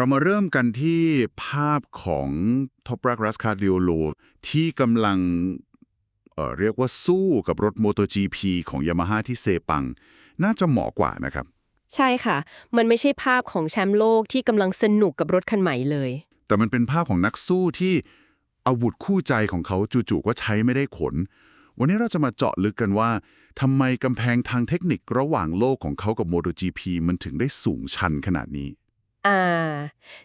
เรามาเริ่มกันที่ภาพของทอปรักรัสคาร์ดิโอโลที่กำลังเอ่อเรียกว่าสู้กับรถ MotoGP ของยามาฮ่าที่เซปัง น่าจะเหมาะกว่านะครับ ใช่ค่ะ มันไม่ใช่ภาพของแชมป์โลกที่กำลังสนุกกับรถคันใหม่เลย แต่มันเป็นภาพของนักสู้ที่อาวุธคู่ใจของเขาจู่ๆก็ใช้ไม่ได้ผลวันนี้เราจะมาเจาะลึกกันว่าทำไมกำแพงทางเทคนิคระหว่างโลกของเขากับ MotoGP มันถึงได้สูงชันขนาดนี้ อ่า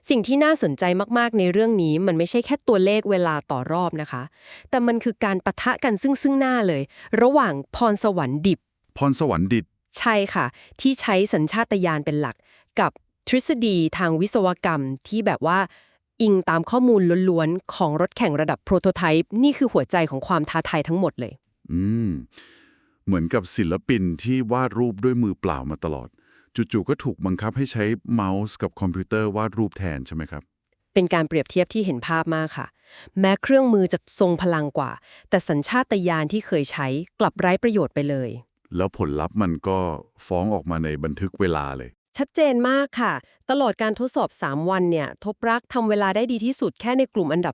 สิ่งที่น่าสนใจมากๆในเรื่องนี้มันไม่ใช่แค่ตัวเลขเวลาต่อรอบนะคะ แต่มันคือการปะทะกันซึ่งซึ่งหน้าเลย ระหว่างพรสวรรค์ดิบ พรสวรรค์ดิบ ใช่ค่ะ ที่ใช้สัญชาตญาณเป็นหลัก กับทฤษฎีทางวิศวกรรมที่แบบว่า อิงตามข้อมูลล้วนๆ ของรถแข่งระดับโปรโตไทป์นี่คือหัวใจของความท้าทายทั้งหมดเลย อืม เหมือนกับศิลปินที่วาดรูปด้วยมือเปล่ามาตลอด จู่ๆก็ถูกบังคับให้ใช้เมาส์กับคอมพิวเตอร์วาดรูปแทนใช่ไหมครับ เป็นการเปรียบเทียบที่เห็นภาพมากค่ะ แม้เครื่องมือจะทรงพลังกว่า แต่สัญชาตญาณที่เคยใช้กลับไร้ประโยชน์ไปเลย แล้วผลลัพธ์มันก็ฟ้องออกมาในบันทึกเวลาเลย ชัดเจนมากค่ะ ตลอดการทดสอบ 3 วันเนี่ย ทบรักทำเวลาได้ดีที่สุดแค่ในกลุ่มอันดับ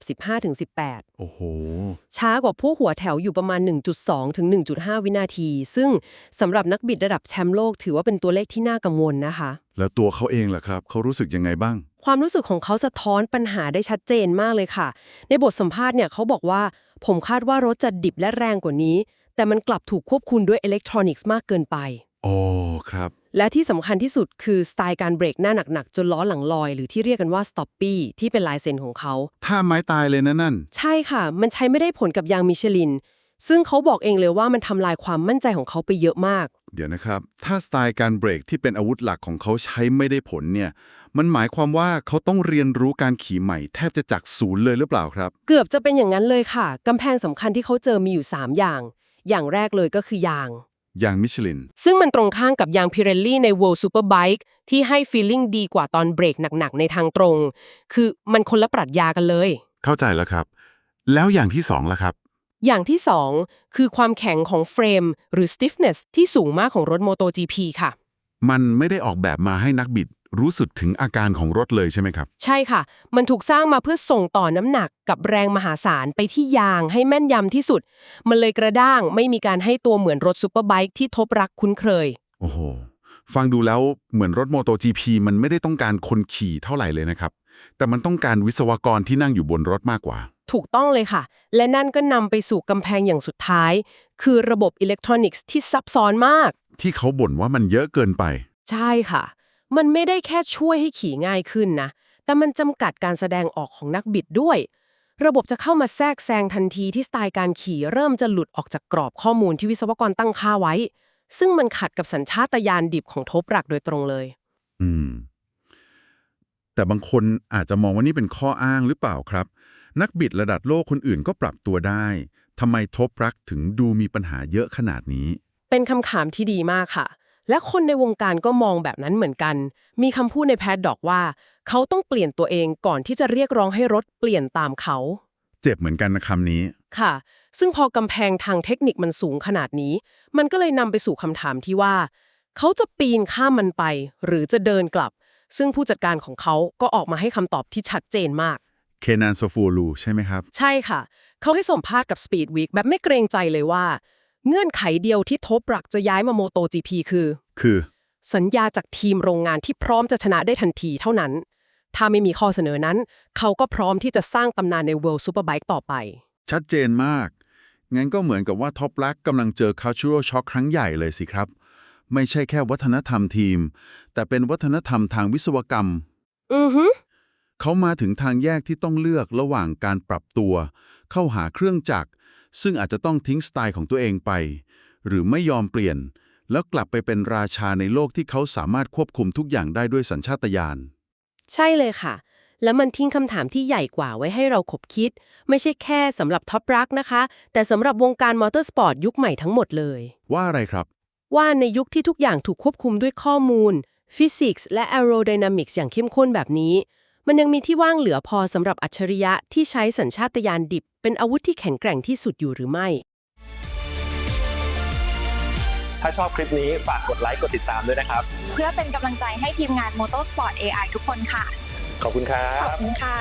15-18 โอ้โห ช้ากว่าพวกหัวแถวอยู่ประมาณ 1.2 ถึง 1.5 วินาที ซึ่งสำหรับนักบิดระดับแชมป์โลกถือว่าเป็นตัวเลขที่น่ากังวลนะคะ แล้วตัวเขาเองล่ะครับ เขารู้สึกยังไงบ้าง ความรู้สึกของเขาสะท้อนปัญหาได้ชัดเจนมากเลยค่ะ ในบทสัมภาษณ์เนี่ยเขาบอกว่า ผมคาดว่ารถจะดิบและแรงกว่านี้ แต่มันกลับถูกควบคุมด้วยอิเล็กทรอนิกส์มากเกินไป โอ้ครับ และที่สำคัญที่สุดคือสไตล์การเบรกหน้าหนักๆจนล้อหลังลอย หรือที่เรียกกันว่าสต็อปปี้ที่เป็นลายเซ็นของเขาถ้าไม้ตายเลยนะนั่น ใช่ค่ะ มันใช้ไม่ได้ผลกับยางมิชลิน ซึ่งเขาบอกเองเลยว่ามันทำลายความมั่นใจของเขาไปเยอะมาก เดี๋ยวนะครับ ถ้าสไตล์การเบรกที่เป็นอาวุธหลักของเขาใช้ไม่ได้ผลเนี่ย มันหมายความว่าเขาต้องเรียนรู้การขี่ใหม่แทบจะจากศูนย์เลยหรือเปล่าครับ เกือบจะเป็นอย่างนั้นเลยค่ะกำแพงสำคัญที่เขาเจอมีอยู่ 3 อย่าง อย่างแรกเลยก็คือยางอ ย่างมิชลิน ซึ่งมันตรงข้างกับยาง Pirelli ใน World Superbike ที่ให้ feeling ดีกว่าตอนเบรกหนักๆ ในทางตรง คือมันคนละปรัชญากันเลย เข้าใจแล้วครับ แล้วอย่างที่สองล่ะครับ อย่างที่2คือความแข็งของเฟรม หรือ stiffness ที่สูงมากของรถ MotoGP ค่ะ มันไม่ได้ออกแบบมาให้นักบิด รู้สึกถึงอาการของรถเลยใช่ไหมครับ ใช่ค่ะ มันถูกสร้างมาเพื่อส่งต่อน้ำหนักกับแรงมหาศาลไปที่ยางให้แม่นยำที่สุด มันเลยกระด้างไม่มีการให้ตัวเหมือนรถซูเปอร์ไบค์ที่ทบรักคุ้นเคย โอ้โห ฟังดูแล้วเหมือนรถโมโต GP มันไม่ได้ต้องการคนขี่เท่าไหร่เลยนะครับ แต่มันต้องการวิศวกรที่นั่งอยู่บนรถมากกว่า ถูกต้องเลยค่ะ และนั่นก็นำไปสู่กำแพงอย่างสุดท้าย คือระบบอิเล็กทรอนิกส์ที่ซับซ้อนมาก ที่เขาบ่นว่ามันเยอะเกินไป ใช่ค่ะ มันไม่ได้แค่ช่วยให้ขี่ง่ายขึ้นนะ แต่มันจำกัดการแสดงออกของนักบิดด้วย ระบบจะเข้ามาแทรกแซงทันทีที่สไตล์การขี่เริ่มจะหลุดออกจากกรอบข้อมูลที่วิศวกรตั้งค่าไว้ ซึ่งมันขัดกับสัญชาตญาณดิบของทบรักโดยตรงเลย อืม แต่บางคนอาจจะมองว่านี่เป็นข้ออ้างหรือเปล่าครับ นักบิดระดับโลกคนอื่นก็ปรับตัวได้ทำไมทบรักถึงดูมีปัญหาเยอะขนาดนี้ เป็นคำถามที่ดีมากค่ะ และคนในวงการก็มองแบบนั้นเหมือนกัน มีคำพูดในแพดดอกว่า เขาต้องเปลี่ยนตัวเองก่อนที่จะเรียกร้องให้รถเปลี่ยนตามเขา เจ็บเหมือนกันนะคำนี้ ค่ะ ซึ่งพอกำแพงทางเทคนิคมันสูงขนาดนี้ มันก็เลยนำไปสู่คำถามที่ว่า เขาจะปีนข้ามมันไป หรือจะเดินกลับ ซึ่งผู้จัดการของเขาก็ออกมาให้คำตอบที่ชัดเจนมากเคนานโซฟูลูใช่ไหมครับ ใช่ค่ะ เขาให้สัมภาษณ์กับ Speed Week แบบไม่เกรงใจเลยว่า เงื่อนไขเดียวที่ทบรักจะย้ายมาโมโต GP คือ คือ สัญญาจากทีมโรงงานที่พร้อมจะชนะได้ทันทีเท่านั้น ถ้าไม่มีข้อเสนอนั้น เขาก็พร้อมที่จะสร้างตำนานใน World Superbike ต่อไป ชัดเจนมาก งั้นก็เหมือนกับว่าท็อปลักกำลังเจอ cultural shock ครั้งใหญ่เลยสิครับ ไม่ใช่แค่วัฒนธรรมทีม แต่เป็นวัฒนธรรมทางวิศวกรรม อือฮึเขามาถึงทางแยกที่ต้องเลือกระหว่างการปรับตัว เข้าหาเครื่องจักร ซึ่งอาจจะต้องทิ้งสไตล์ของตัวเองไป หรือไม่ยอมเปลี่ยน แล้วกลับไปเป็นราชาในโลกที่เขาสามารถควบคุมทุกอย่างได้ด้วยสัญชาตญาณใช่เลยค่ะ แล้วมันทิ้งคำถามที่ใหญ่กว่าไว้ให้เราขบคิด ไม่ใช่แค่สำหรับท็อปรักนะคะ แต่สำหรับวงการมอเตอร์สปอร์ตยุคใหม่ทั้งหมดเลย ว่าอะไรครับ ว่าในยุคที่ทุกอย่างถูกควบคุมด้วยข้อมูล ฟิสิกส์และ aerodynamics อย่างเข้มข้นแบบนี้ มันยังมีที่ว่างเหลือพอสำหรับอัจฉริยะที่ใช้สัญชาตญาณดิบ เป็นอาวุธที่แข็งแกร่งที่สุดอยู่หรือไม่ ถ้าชอบคลิปนี้ฝากกดไลค์กดติดตามด้วยนะครับ เพื่อเป็นกำลังใจให้ทีมงาน Motorsport AI ทุกคนค่ะ ขอบคุณครัขอบบคุณค่ะ